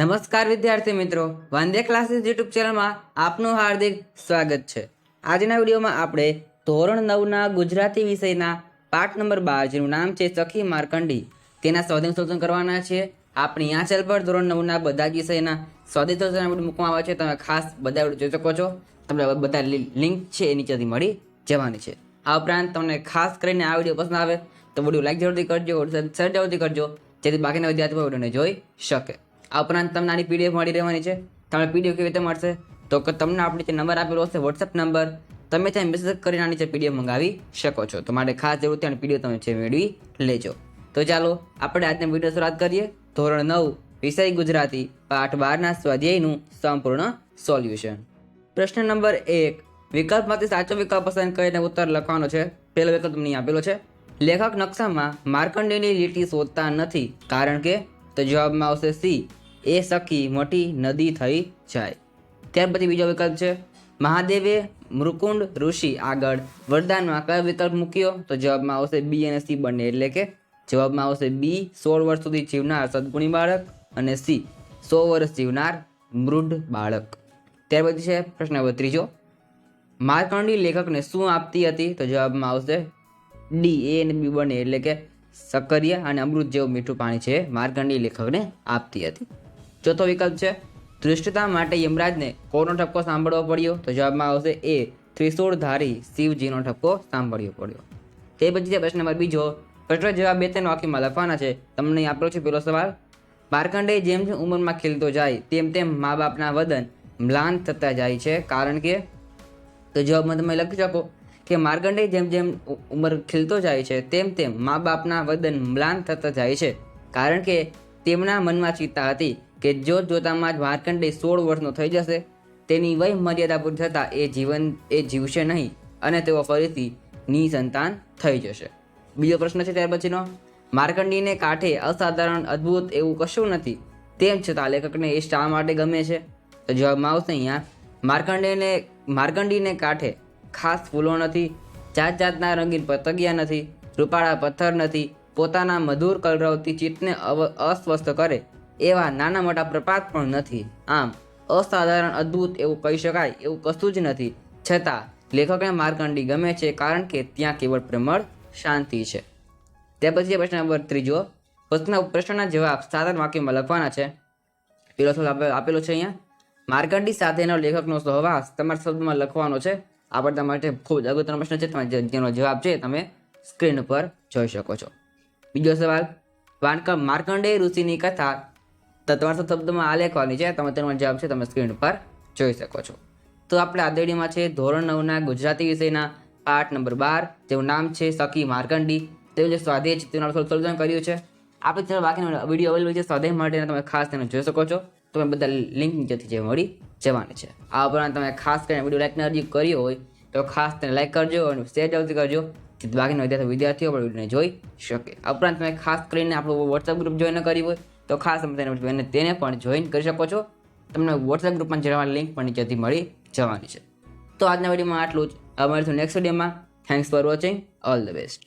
નમસ્કાર વિદ્યાર્થી મિત્રો. વાંદે ક્લાસીસ યુટ્યુબ ચેનલમાં આપનું હાર્દિક સ્વાગત છે. આજના વિડીયોમાં આપણે ધોરણ નવના ગુજરાતી વિષયના પાઠ નંબર બાર, જેનું નામ છે સખી માર્કંડી. તેના સ્વાધીન શોધન કરવાના છે. આપણી આ ચેનલ પર ધોરણ નવના બધા વિષયના સ્વાધીન શોધન મૂકવામાં આવે છે. તમે ખાસ બધા જોઈ શકો છો. તમને બધા લિંક છે એ નીચેથી મળી જવાની છે. આ ઉપરાંત તમને ખાસ કરીને આ વીડિયો પસંદ આવે તો વીડિયો લાઈક જરૂરથી કરજો, શેર જરૂરથી કરજો, જેથી બાકીના વિદ્યાર્થીઓ વિડીયોને જોઈ શકે. આ ઉપરાંત તમને આની પીડીએફ મળી રહેવાની છે. તમને પીડીએફ કેવી રીતે મળશે? તો કે તમને આપણે જે નંબર આપેલો હશે વોટ્સએપ નંબર, તમે ત્યાં મેસેજ કરીને આની જે પીડીએફ મંગાવી શકો છો. તો માટે ખાસ જરૂરથી આની પીડીએફ તમે છે મેળવી લેજો. તો ચાલો, આપણે આજના વીડિયો શરૂઆત કરીએ. ધોરણ નવ, વિષય ગુજરાતી, પાઠ બારના સ્વાધ્યાયનું સંપૂર્ણ સોલ્યુશન. પ્રશ્ન નંબર એક, વિકલ્પમાંથી સાચો વિકલ્પ પસંદ કરીને ઉત્તર લખવાનો છે. પહેલો વિકલ્પ તમને આપેલો છે. લેખક નકશામાં માર્કંડેયની લીટી શોધતા નથી. કારણ કે, તો જવાબમાં આવશે સી એ સખી મોટી નદી થઈ જાય. ત્યાર પછી બીજો વિકલ્પ છે, મહાદેવે મૃકુંડ ઋષિ આગળ વરદાનમાં કયો વિકલ્પ મૂક્યો. તો જવાબમાં આવશે બી અને સી બંને, એટલે કે જવાબમાં આવશે બી સોળ વર્ષ સુધી જીવનાર સદગુણી બાળક અને સી સો વર્ષ જીવનાર મૃઢ બાળક. ત્યાર પછી છે પ્રશ્ન નંબર ત્રીજો, માર્કંડી લેખકને શું આપતી હતી? તો જવાબમાં આવશે ડી એ અને બી બંને, એટલે કે સક્કરિયા અને અમૃત જેવું મીઠું પાણી છે માર્કંડી લેખકને આપતી હતી. ચોથો વિકલ્પ છે, ધૃષ્ટતા માટે યમરાજને કોનો ઠપકો સાંભળવો પડ્યો? તો જવાબમાં આવશે એ, ત્રિશૂળધારી શિવજીનો ઠપકો સાંભળવો પડ્યો. તે પછી છે પ્રશ્ન નંબર બીજો પ્રશ્ન જવાબ બે ત્રણ વાક્યમાં લખવાના છે. તમને આપણો છે પેલો સવાલ માર્કંડેય જેમ જેમ ઉંમરમાં ખીલતો જાય, તેમ તેમ મા બાપના વદન મ્લાન થતા જાય છે. કારણ કે, તો જવાબમાં તમે લખી શકો કે માર્કંડેય જેમ જેમ ઉંમર ખીલતો જાય છે, તેમ તેમ મા બાપના વદન મ્લાન થતા જાય છે. કારણ કે, તેમના મનમાં ચિંતા હતી કે જોત જોતામાં જ માર્કંડેય સોળ વર્ષનો થઈ જશે, તેની વય મર્યાદા પૂરી થતાં એ જીવન એ જીવશે નહીં અને તેઓ ફરીથી નિસંતાન થઈ જશે. બીજો પ્રશ્ન છે ત્યાર પછીનો. માર્કંડીને કાંઠે અસાધારણ, અદ્ભુત એવું કશું નથી. તેમ છતાં લેખકને એ શા માટે ગમે છે? તો જવાબમાં આવશે અહીંયા. માર્કંડેયને માર્કંડીને કાંઠે ખાસ ફૂલો નથી જાત જાતના રંગીન પતંગિયા નથી, રૂપાળા પથ્થર નથી, પોતાના મધુર કલરવથી ચિત્તને અવ- અસ્વસ્થ કરે એવા નાના મોટા પ્રપાત પણ નથી. આમ, અસાધારણ, અદ્ભુત એવું કહી શકાય એવું કશું જ નથી. છતાં, લેખકને માર્કંડી ગમે છે કારણ કે ત્યાં કેવળ પ્રેમળ શાંતિ છે. ત્યાર પછી પ્રશ્ન નંબર ત્રીજો. પ્રશ્ન પ્રશ્નના જવાબ સાધારણ વાક્યમાં લખવાના છે. પેલો સવાલ આપેલો છે અહીંયા. માર્કંડી સાથેનો લેખકનો સહવાસ તમારા શબ્દમાં લખવાનો છે. આ પણ તમારા માટે ખૂબ જ અગત્યનો પ્રશ્ન છે. તમે જે- જેનો જવાબ છે તમે સ્ક્રીન પર જોઈ શકો છો. બીજો સવાલ. વાનકમ માર્કંડેય ઋષિની કથા તો તમારા શબ્દમાં આ લેખવાની છે, તમે તેનો જવાબ છે, તમે સ્ક્રીન પર જોઈ શકો છો. તો આપણે આદેડીમાં છે, ધોરણ નવના ગુજરાતી વિષયના પાઠ નંબર બાર, જેનું નામ છે, સખી માર્કંડી. તેનું જે સ્વાધ્યાય છે, તેનું સંશોધન કર્યું છે. આપણે ચેનલ બાકીનો વીડિયો અવેલેબલ છે, સ્વાધ્યાય માટે તમે ખાસ તેને જોઈ શકો છો. તમે બધા લિંક નીચેથી જે મળી જવાની છે. આ ઉપરાંત તમે ખાસ કરીને વીડિયો લાઈક અરજી કરી હોય, તો ખાસ તેને લાઈક કરજો અને શેર જલ્દી કરજો, જેથી બાકીના વિદ્યાર્થી વિદ્યાર્થીઓ પણ વિડીયોને જોઈ શકે. આ ઉપરાંત તમે ખાસ કરીને આપણું વોટ્સઅપ ગ્રુપ જોઈને કરી હોય તો ખાસ તમે તેને અને તેને પણ જોઈન કરી શકો છો. તમને વોટ્સએપ ગ્રુપમાં જવાની લિંક પણ નીચેથી મળી જવાની છે. તો આજના વિડીયોમાં આટલું જ. મળીશું નેક્સ્ટ વિડીયોમાં. Thanks for watching all the best